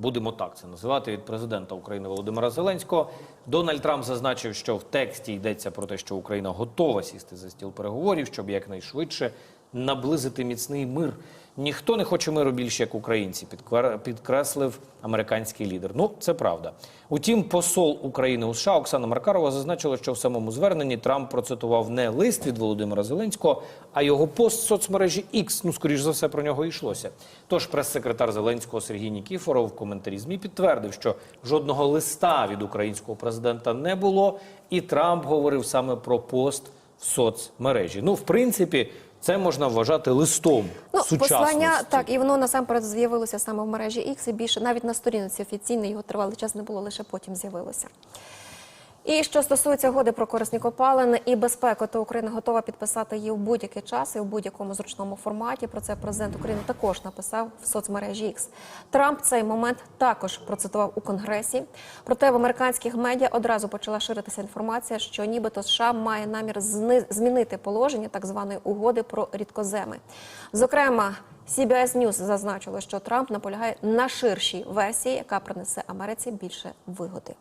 Будемо так це називати від президента України Володимира Зеленського. Дональд Трамп зазначив, що в тексті йдеться про те, що Україна готова сісти за стіл переговорів, щоб якнайшвидше наблизити міцний мир. Ніхто не хоче миру більше, як українці, підкреслив американський лідер. Ну, це правда. Утім, посол України у США Оксана Маркарова зазначила, що в самому зверненні Трамп процитував не лист від Володимира Зеленського, а його пост в соцмережі X. Ну, скоріш за все, про нього йшлося. Тож прес-секретар Зеленського Сергій Нікіфоров в коментарі ЗМІ підтвердив, що жодного листа від українського президента не було, і Трамп говорив саме про пост в соцмережі. Ну, в принципі, це можна вважати листом Ну, сучасності. послання так, і воно насамперед з'явилося саме в мережі X, і більше навіть на сторінці офіційної його тривалий час не було, лише потім з'явилося. І що стосується угоди про корисні копалини і безпеку, то Україна готова підписати її в будь-який час і в будь-якому зручному форматі. Про це президент України також написав в соцмережі X. Трамп цей момент також процитував у конгресі. Проте в американських медіа одразу почала ширитися інформація, що нібито США має намір змінити положення так званої угоди про рідкоземи. Зокрема, CBS News зазначило, що Трамп наполягає на ширшій версії, яка принесе Америці більше вигоди.